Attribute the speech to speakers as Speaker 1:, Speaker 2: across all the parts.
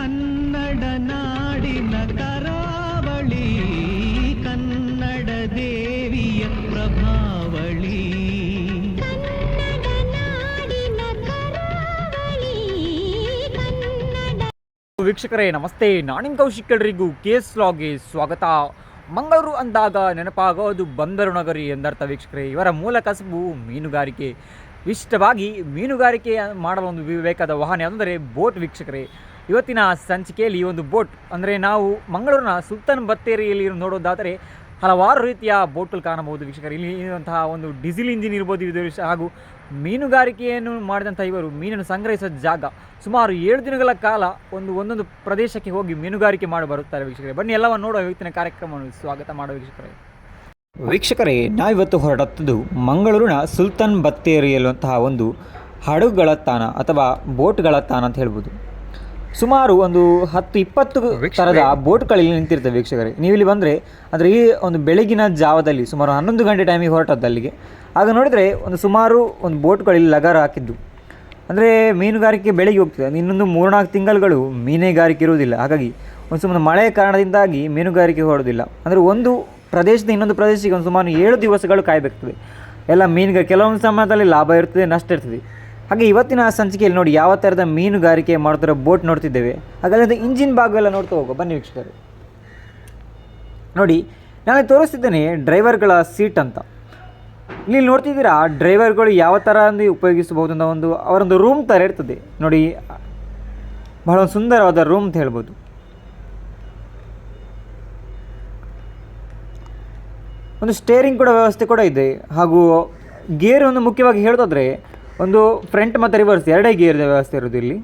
Speaker 1: ಕನ್ನಡ ನಾಡಿನ ಕರಾವಳಿ ಕನ್ನಡ ದೇವಿಯ ಪ್ರಭಾವಳಿ.
Speaker 2: ಕನ್ನಡ ಕರಾವಳಿ ಕನ್ನಡ
Speaker 3: ವೀಕ್ಷಕರೇ ನಮಸ್ತೆ. ನಾನಿನ್ ಕೌಶಿಕ್ ಎಲ್ರಿಗೂ ಕೇಸ್ ಲಾಗ್ಗೆ ಸ್ವಾಗತ. ಮಂಗಳೂರು ಅಂದಾಗ ನೆನಪಾಗೋದು ಬಂದರು ನಗರಿ ಎಂದರ್ಥ ವೀಕ್ಷಕರೇ. ಇವರ ಮೂಲ ಕಸಬು ಮೀನುಗಾರಿಕೆ. ವಿಶಿಷ್ಟವಾಗಿ ಮೀನುಗಾರಿಕೆ ಮಾಡಲು ಒಂದು ಬೇಕಾದ ವಾಹನ ಅಂದರೆ ಬೋಟ್ ವೀಕ್ಷಕರೇ. ಇವತ್ತಿನ ಸಂಚಿಕೆಯಲ್ಲಿ ಈ ಒಂದು ಬೋಟ್, ಅಂದರೆ ನಾವು ಮಂಗಳೂರಿನ ಸುಲ್ತಾನ್ ಬತ್ತೇರಿಯಲ್ಲಿ ನೋಡೋದಾದರೆ ಹಲವಾರು ರೀತಿಯ ಬೋಟ್ಗಳು ಕಾಣಬಹುದು ವೀಕ್ಷಕರು. ಇಲ್ಲಿ ಇರುವಂತಹ ಒಂದು ಡೀಸೆಲ್ ಇಂಜಿನ್ ಇರ್ಬೋದು ಇದು ಹಾಗೂ ಮೀನುಗಾರಿಕೆಯನ್ನು ಮಾಡಿದಂಥ ಇವರು ಮೀನನ್ನು ಸಂಗ್ರಹಿಸೋ ಜಾಗ. ಸುಮಾರು ಏಳು ದಿನಗಳ ಕಾಲ ಒಂದು ಒಂದೊಂದು ಪ್ರದೇಶಕ್ಕೆ ಹೋಗಿ ಮೀನುಗಾರಿಕೆ ಮಾಡಿ ಬರುತ್ತಾರೆ ವೀಕ್ಷಕರೇ. ಬನ್ನಿ, ಎಲ್ಲವನ್ನು ನೋಡೋ ಇವತ್ತಿನ ಕಾರ್ಯಕ್ರಮವನ್ನು ಸ್ವಾಗತ ಮಾಡೋ ವೀಕ್ಷಕರೇ. ವೀಕ್ಷಕರೇ, ನಾವಿವತ್ತು ಹೊರಡತ್ತದು ಮಂಗಳೂರಿನ ಸುಲ್ತಾನ್ ಬತ್ತೇರಿಯಲ್ಲಂತಹ ಒಂದು ಹಡಗುಗಳ ತಾಣ ಅಥವಾ ಬೋಟ್ಗಳ ತಾಣ ಅಂತ ಹೇಳ್ಬೋದು. ಸುಮಾರು ಒಂದು ಹತ್ತು ಇಪ್ಪತ್ತು ಥರದ ಬೋಟ್ಗಳಲ್ಲಿ ನಿಂತಿರ್ತವೆ ವೀಕ್ಷಕರೇ. ನೀವು ಇಲ್ಲಿ ಬಂದರೆ ಅಂದರೆ ಈ ಒಂದು ಬೆಳಗಿನ ಜಾವದಲ್ಲಿ ಸುಮಾರು ಹನ್ನೊಂದು ಗಂಟೆ ಟೈಮಿಗೆ ಹೊರಟದ್ದು ಅಲ್ಲಿಗೆ. ಆಗ ನೋಡಿದರೆ ಒಂದು ಸುಮಾರು ಒಂದು ಬೋಟ್ಗಳಲ್ಲಿ ಲಗಾರ ಹಾಕಿದ್ದು. ಅಂದರೆ ಮೀನುಗಾರಿಕೆ ಬೆಳಗ್ಗೆ ಹೋಗ್ತದೆ. ಇನ್ನೊಂದು ಮೂರ್ನಾಲ್ಕು ತಿಂಗಳುಗಳು ಮೀನುಗಾರಿಕೆ ಇರುವುದಿಲ್ಲ. ಹಾಗಾಗಿ ಒಂದು ಸುಮಾರು ಮಳೆಯ ಕಾರಣದಿಂದಾಗಿ ಮೀನುಗಾರಿಕೆ ಹೊರೋದಿಲ್ಲ ಅಂದರೆ ಒಂದು ಪ್ರದೇಶದಿಂದ ಇನ್ನೊಂದು ಪ್ರದೇಶಕ್ಕೆ ಒಂದು ಸುಮಾರು ಏಳು ದಿವಸಗಳು ಕಾಯಬೇಕಾಗ್ತದೆ ಎಲ್ಲ ಮೀನುಗಾರಿಕೆ ಕೆಲವೊಂದು ಸಮಯದಲ್ಲಿ ಲಾಭ ಇರ್ತದೆ ನಷ್ಟ ಇರ್ತದೆ. ಹಾಗೆ ಇವತ್ತಿನ ಸಂಚಿಕೆಯಲ್ಲಿ ನೋಡಿ ಯಾವ ಥರದ ಮೀನುಗಾರಿಕೆ ಮಾಡ್ತಿರೋ ಬೋಟ್ ನೋಡ್ತಿದ್ದೇವೆ. ಹಾಗಾದ್ರೆ ಇಂಜಿನ್ ಭಾಗವೆಲ್ಲ ನೋಡ್ತಾ ಹೋಗೋ, ಬನ್ನಿ ವೀಕ್ಷಕರು. ನೋಡಿ ನಾನು ತೋರಿಸ್ತಿದ್ದೇನೆ ಡ್ರೈವರ್ಗಳ ಸೀಟ್ ಅಂತ. ಇಲ್ಲಿ ನೋಡ್ತಿದ್ದೀರಾ, ಡ್ರೈವರ್ಗಳು ಯಾವ ಥರ ಅಂದು ಉಪಯೋಗಿಸಬಹುದು ಅಂತ ಒಂದು, ಅವರೊಂದು ರೂಮ್ ಥರ ಇರ್ತದೆ. ನೋಡಿ, ಬಹಳ ಸುಂದರವಾದ ರೂಮ್ ಅಂತ ಹೇಳ್ಬೋದು. ಒಂದು ಸ್ಟೇರಿಂಗ್ ಕೂಡ ವ್ಯವಸ್ಥೆ ಕೂಡ ಇದೆ. ಹಾಗೂ ಗೇರ್ ಒಂದು ಮುಖ್ಯವಾಗಿ ಹೇಳೋದಾದ್ರೆ ಒಂದು ಫ್ರಂಟ್ ಮತ್ತು ರಿವರ್ಸ್ ಎರಡೇ ಗೇರ್ ವ್ಯವಸ್ಥೆ ಇರೋದು ಇಲ್ಲಿ.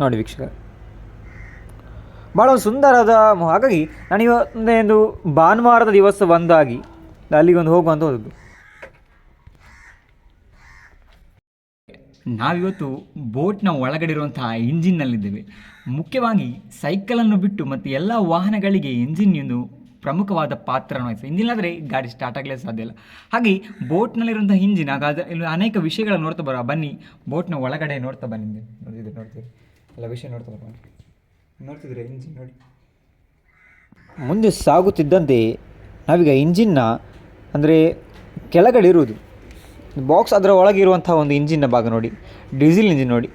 Speaker 3: ನೋಡಿ ವೀಕ್ಷಕ ಭಾಳ ಒಂದು ಸುಂದರದ ಹಾಗಾಗಿ ನಾನು ಇವತ್ತೊಂದೇ ಒಂದು ಭಾನುವಾರದ ದಿವಸ ಒಂದಾಗಿ ಅಲ್ಲಿಗೊಂದು ಹೋಗುವಂತ ಹೋದದ್ದು. ನಾವಿವತ್ತು ಬೋಟ್ನ ಒಳಗಡೆ ಇರುವಂತಹ ಇಂಜಿನ್ನಲ್ಲಿದ್ದೇವೆ ಮುಖ್ಯವಾಗಿ ಸೈಕಲನ್ನು ಬಿಟ್ಟು ಮತ್ತು ಎಲ್ಲ ವಾಹನಗಳಿಗೆ ಇಂಜಿನ್ ಒಂದು ಪ್ರಮುಖವಾದ ಪಾತ್ರವನ್ನು ವಹಿಸ್ತದೆ ಇಂಜಿನಾದರೆ ಗಾಡಿ ಸ್ಟಾರ್ಟ್ ಆಗಲೇ ಸಾಧ್ಯ ಇಲ್ಲ. ಹಾಗೆ ಬೋಟ್ನಲ್ಲಿರುವಂಥ ಇಂಜಿನ್, ಹಾಗಾದ್ರೆ ಇಲ್ಲಿ ಅನೇಕ ವಿಷಯಗಳನ್ನು ನೋಡ್ತಾ ಬರೋ ಬನ್ನಿ, ಬೋಟ್ನ ಒಳಗಡೆ ನೋಡ್ತಾ ಬನ್ನಿ. ನೋಡಿದ್ರೆ ನೋಡ್ತೀವಿ ಎಲ್ಲ ವಿಷಯ ನೋಡ್ತಾ ಬನ್ನಿ ನೋಡ್ತಿದ್ರೆ ಇಂಜಿನ್ ನೋಡಿ. ಮುಂದೆ ಸಾಗುತ್ತಿದ್ದಂತೆ ನಾವೀಗ ಇಂಜಿನ್ನ, ಅಂದರೆ ಕೆಳಗಡೆ ಇರುವುದು ಬಾಕ್ಸ್ ಅದರ ಒಳಗೆ ಇರುವಂಥ ಒಂದು ಇಂಜಿನ್ನ ಭಾಗ ನೋಡಿ. ಡೀಸೆಲ್ ಇಂಜಿನ್ ನೋಡಿ.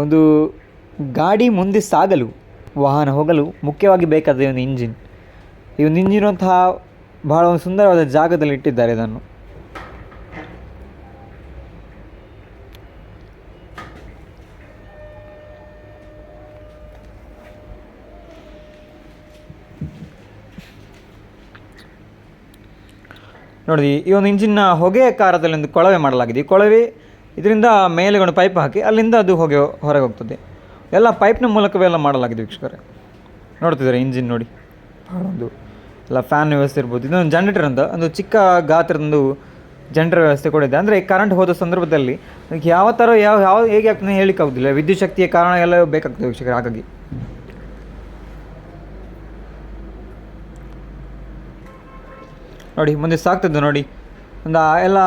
Speaker 3: ಒಂದು ಗಾಡಿ ಮುಂದೆ ಸಾಗಲು ವಾಹನ ಹೋಗಲು ಮುಖ್ಯವಾಗಿ ಬೇಕಾದ ಒಂದು ಇಂಜಿನ್. ಈ ಒಂದು ಇಂಜಿನ್ ಅಂತಹ ಬಹಳ ಒಂದು ಸುಂದರವಾದ ಜಾಗದಲ್ಲಿ ಇಟ್ಟಿದ್ದಾರೆ ಇದನ್ನು. ನೋಡಿ, ಈ ಒಂದು ಇಂಜಿನ್ನ ಹೊಗೆ ಕಾರದಲ್ಲಿ ಒಂದು ಕೊಳವೆ ಮಾಡಲಾಗಿದೆ. ಈ ಕೊಳವೆ ಇದರಿಂದ ಮೇಲೆ ಒಂದು ಪೈಪ್ ಹಾಕಿ ಅಲ್ಲಿಂದ ಅದು ಹೊಗೆ ಹೊರಗೆ ಹೋಗ್ತದೆ. ಎಲ್ಲ ಪೈಪ್ನ ಮೂಲಕವೇ ಎಲ್ಲ ಮಾಡಲಾಗಿದೆ ವೀಕ್ಷಕರೇ. ನೋಡ್ತಿದ್ದಾರೆ ಇಂಜಿನ್ ನೋಡಿ. ಒಂದು ಎಲ್ಲ ಫ್ಯಾನ್ ವ್ಯವಸ್ಥೆ ಇರ್ಬೋದು. ಇದೊಂದು ಜನರೇಟರ್ ಅಂತ ಒಂದು ಚಿಕ್ಕ ಗಾತ್ರದೊಂದು ಜನರೇಟರ್ ವ್ಯವಸ್ಥೆ ಕೂಡ ಇದೆ. ಅಂದರೆ ಕರೆಂಟ್ ಹೋದ ಸಂದರ್ಭದಲ್ಲಿ ಯಾವ ಥರ ಯಾವ ಯಾವ ಹೇಗೆ ಆಗ್ತದೆ ಹೇಳಿಕ್ಕೆ ಆಗೋದಿಲ್ಲ. ವಿದ್ಯುತ್ ಶಕ್ತಿಯ ಕಾರಣ ಎಲ್ಲ ಬೇಕಾಗ್ತದೆ ವೀಕ್ಷಕರೇ, ಹಾಗಾಗಿ. ನೋಡಿ, ಮುಂದೆ ಸಾಕ್ತದೆ ನೋಡಿ. ಒಂದು, ಎಲ್ಲ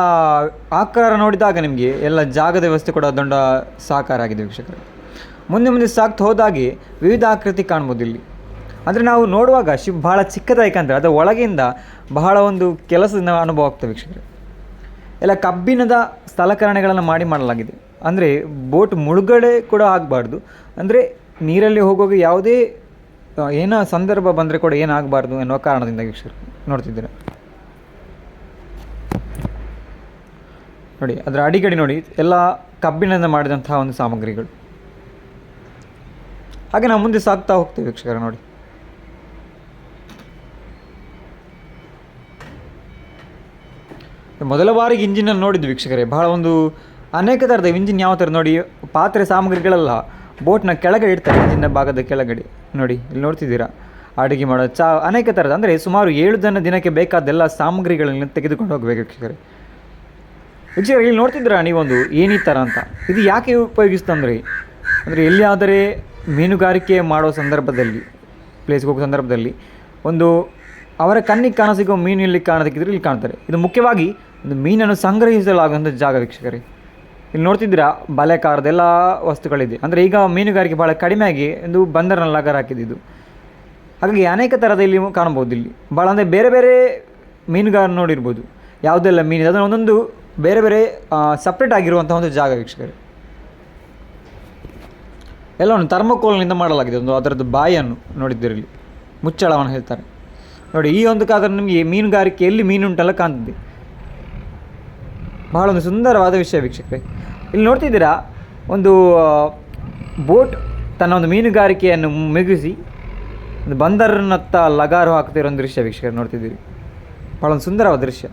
Speaker 3: ಆಕಾರ ನೋಡಿದಾಗ ನಿಮಗೆ ಎಲ್ಲ ಜಾಗದ ವ್ಯವಸ್ಥೆ ಕೂಡ ದೊಡ್ಡ ಸಾಕಾರ ಆಗಿದೆ ವೀಕ್ಷಕರು. ಮುಂದೆ ಮುಂದೆ ಸಾಕ್ತಾ ಹೋದಾಗೆ ವಿವಿಧ ಆಕೃತಿ ಕಾಣ್ಬೋದು ಇಲ್ಲಿ. ಅಂದರೆ ನಾವು ನೋಡುವಾಗ ಶಿವ್ ಭಾಳ ಚಿಕ್ಕದಾಗಿ ಅದರ ಒಳಗಿಂದ ಬಹಳ ಒಂದು ಕೆಲಸದ ಅನುಭವ ಆಗ್ತದೆ ವೀಕ್ಷಕರು. ಎಲ್ಲ ಕಬ್ಬಿಣದ ಸಲಕರಣೆಗಳನ್ನು ಮಾಡಿ ಮಾಡಲಾಗಿದೆ. ಅಂದರೆ ಬೋಟ್ ಮುಳುಗಡೆ ಕೂಡ ಆಗಬಾರ್ದು. ಅಂದರೆ ನೀರಲ್ಲಿ ಹೋಗುವಾಗ ಯಾವುದೇ ಏನೋ ಸಂದರ್ಭ ಬಂದರೆ ಕೂಡ ಏನಾಗಬಾರ್ದು ಎನ್ನುವ ಕಾರಣದಿಂದ ವೀಕ್ಷಕರು ನೋಡ್ತಿದ್ದೀರಾ? ನೋಡಿ, ಅದರ ಅಡಿಗಡಿ ನೋಡಿ, ಎಲ್ಲ ಕಬ್ಬಿಣದಿಂದ ಮಾಡಿದಂತಹ ಒಂದು ಸಾಮಗ್ರಿಗಳು. ಹಾಗೆ ನಾವು ಮುಂದೆ ಸಾಗ್ತಾ ಹೋಗ್ತೇವೆ ವೀಕ್ಷಕರ ನೋಡಿ. ಮೊದಲ ಬಾರಿಗೆ ಇಂಜಿನಲ್ಲಿ ನೋಡಿದ್ದು ವೀಕ್ಷಕರೇ. ಬಹಳ ಒಂದು ಅನೇಕ ಥರದ ಇಂಜಿನ್ ಯಾವ ಥರ ನೋಡಿ, ಪಾತ್ರೆ ಸಾಮಗ್ರಿಗಳೆಲ್ಲ ಬೋಟ್ನ ಕೆಳಗಡೆ ಇಡ್ತಾರೆ ಇಂಜಿನ್ನ ಭಾಗದ ಕೆಳಗಡೆ. ನೋಡಿ, ಇಲ್ಲಿ ನೋಡ್ತಿದ್ದೀರಾ? ಅಡುಗೆ ಮಾಡೋ ಚಾ, ಅನೇಕ ಥರದ ಅಂದರೆ ಸುಮಾರು ಏಳು ಜನ ದಿನಕ್ಕೆ ಬೇಕಾದೆಲ್ಲ ಸಾಮಗ್ರಿಗಳನ್ನು ತೆಗೆದುಕೊಂಡು ಹೋಗಬೇಕು ವೀಕ್ಷಕರೇ. ವೀಕ್ಷಕರೇ, ಇಲ್ಲಿ ನೋಡ್ತಿದ್ದೀರಾ ನೀವೊಂದು ಏನೀ ಥರ ಅಂತ? ಇದು ಯಾಕೆ ಉಪಯೋಗಿಸ್ತಂದ್ರೆ ಅಂದರೆ ಎಲ್ಲಿಯಾದರೆ ಮೀನುಗಾರಿಕೆ ಮಾಡೋ ಸಂದರ್ಭದಲ್ಲಿ ಪ್ಲೇಸ್ಗೆ ಹೋಗೋ ಸಂದರ್ಭದಲ್ಲಿ ಒಂದು ಅವರ ಕಣ್ಣಿಗೆ ಕಾಣಸಿಗೋ ಮೀನು ಇಲ್ಲಿ ಕಾಣೋದಕ್ಕಿದ್ರೆ ಇಲ್ಲಿ ಕಾಣ್ತಾರೆ. ಇದು ಮುಖ್ಯವಾಗಿ ಒಂದು ಮೀನನ್ನು ಸಂಗ್ರಹಿಸಲಾಗುವಂಥ ಜಾಗ ವೀಕ್ಷಕರೇ. ಇಲ್ಲಿ ನೋಡ್ತಿದ್ದೀರಾ ಬಲೆಕಾರದೆಲ್ಲ ವಸ್ತುಗಳಿದೆ. ಅಂದರೆ ಈಗ ಮೀನುಗಾರಿಕೆ ಭಾಳ ಕಡಿಮೆಯಾಗಿ ಒಂದು ಬಂದರನ ಲಗರ್ ಹಾಕಿದ್ದು ಹಾಗಾಗಿ ಅನೇಕ ಥರದ ಇಲ್ಲಿ ಕಾಣ್ಬೋದು ಇಲ್ಲಿ. ಭಾಳ ಅಂದರೆ ಬೇರೆ ಬೇರೆ ಮೀನುಗಾರ ನೋಡಿರ್ಬೋದು. ಯಾವುದೆಲ್ಲ ಮೀನಿದೆ, ಅದನ್ನು ಒಂದೊಂದು ಬೇರೆ ಬೇರೆ ಸಪ್ರೇಟ್ ಆಗಿರುವಂಥ ಒಂದು ಜಾಗ ವೀಕ್ಷಕರೇ. ಎಲ್ಲವನ್ನು ಥರ್ಮಕೋಲ್ನಿಂದ ಮಾಡಲಾಗಿದೆ ಒಂದು ಅದರದ್ದು ಬಾಯಿಯನ್ನು ನೋಡಿದ್ದಿರಲಿ ಮುಚ್ಚಳವನ್ನು ಹೇಳ್ತಾರೆ. ನೋಡಿ, ಈ ಒಂದು ಕಾದ್ರೆ ನಿಮಗೆ ಮೀನುಗಾರಿಕೆ ಎಲ್ಲಿ ಮೀನುಂಟೆಲ್ಲ ಕಾಣ್ತದೆ. ಬಹಳ ಒಂದು ಸುಂದರವಾದ ವಿಷಯ ವೀಕ್ಷಕರೇ. ಇಲ್ಲಿ ನೋಡ್ತಿದ್ದೀರಾ, ಒಂದು ಬೋಟ್ ತನ್ನ ಒಂದು ಮೀನುಗಾರಿಕೆಯನ್ನು ಮುಗಿಸಿ ಒಂದು ಬಂದರನ್ನತ್ತ ಲಗಾರು ಹಾಕ್ತಿರೋ ಒಂದು ದೃಶ್ಯ ವೀಕ್ಷಕರು ನೋಡ್ತಿದ್ದೀರಿ. ಭಾಳ ಒಂದು ಸುಂದರವಾದ ದೃಶ್ಯ.